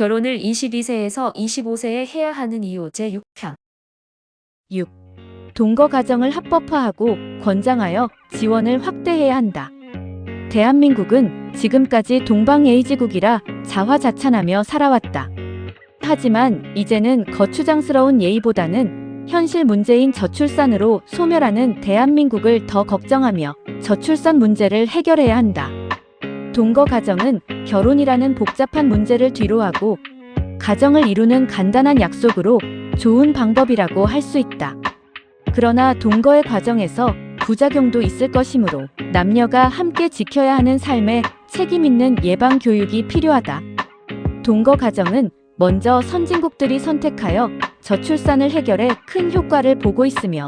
결혼을 22세에서 25세에 해야 하는 이유 제6편 6. 동거 가정을 합법화하고 권장하여 지원을 확대해야 한다. 대한민국은 지금까지 동방예의지국이라 자화자찬하며 살아왔다. 하지만 이제는 거추장스러운 예의보다는 현실 문제인 저출산으로 소멸하는 대한민국을 더 걱정하며 저출산 문제를 해결해야 한다. 동거 가정은 결혼이라는 복잡한 문제를 뒤로하고 가정을 이루는 간단한 약속으로 좋은 방법이라고 할 수 있다. 그러나 동거의 과정에서 부작용도 있을 것이므로 남녀가 함께 지켜야 하는 삶에 책임 있는 예방 교육이 필요하다. 동거 가정은 먼저 선진국들이 선택하여 저출산을 해결해 큰 효과를 보고 있으며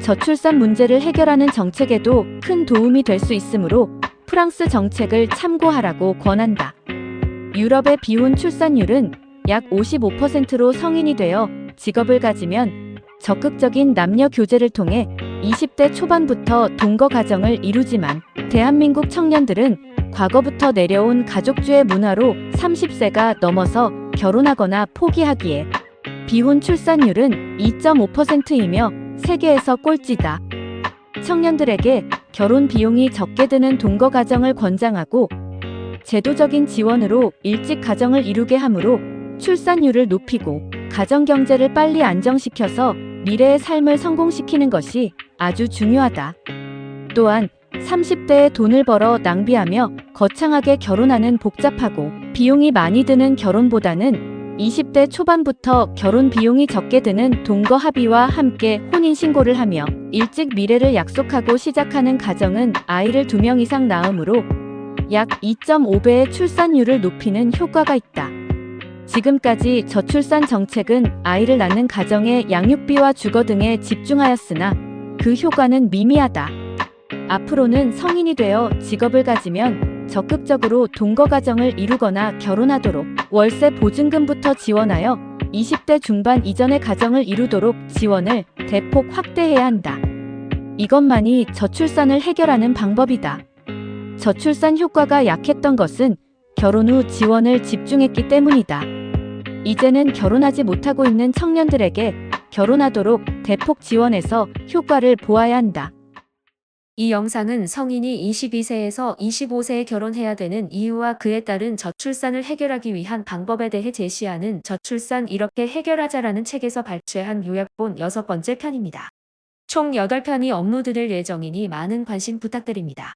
저출산 문제를 해결하는 정책에도 큰 도움이 될 수 있으므로 프랑스 정책을 참고하라고 권한다. 유럽의 비혼 출산율은 약 55%로 성인이 되어 직업을 가지면 적극적인 남녀 교제를 통해 20대 초반부터 동거 가정을 이루지만 대한민국 청년들은 과거부터 내려온 가족주의 문화로 30세가 넘어서 결혼하거나 포기하기에 비혼 출산율은 2.5%이며 세계에서 꼴찌다. 청년들에게 결혼 비용이 적게 드는 동거 가정을 권장하고 제도적인 지원으로 일찍 가정을 이루게 하므로 출산율을 높이고 가정 경제를 빨리 안정시켜서 미래의 삶을 성공시키는 것이 아주 중요하다. 또한 30대에 돈을 벌어 낭비하며 거창하게 결혼하는 복잡하고 비용이 많이 드는 결혼보다는 20대 초반부터 결혼 비용이 적게 드는 동거 합의와 함께 혼인신고를 하며 일찍 미래를 약속하고 시작하는 가정은 아이를 두명 이상 낳음으로 약 2.5배의 출산율을 높이는 효과가 있다. 지금까지 저출산 정책은 아이를 낳는 가정의 양육비와 주거 등에 집중하였으나 그 효과는 미미하다. 앞으로는 성인이 되어 직업을 가지면 적극적으로 동거 가정을 이루거나 결혼하도록 월세 보증금부터 지원하여 20대 중반 이전의 가정을 이루도록 지원을 대폭 확대해야 한다. 이것만이 저출산을 해결하는 방법이다. 저출산 효과가 약했던 것은 결혼 후 지원을 집중했기 때문이다. 이제는 결혼하지 못하고 있는 청년들에게 결혼하도록 대폭 지원해서 효과를 보아야 한다. 이 영상은 성인이 22세에서 25세에 결혼해야 되는 이유와 그에 따른 저출산을 해결하기 위한 방법에 대해 제시하는 저출산 이렇게 해결하자라는 책에서 발췌한 요약본 여섯 번째 편입니다. 총 8편이 업로드될 예정이니 많은 관심 부탁드립니다.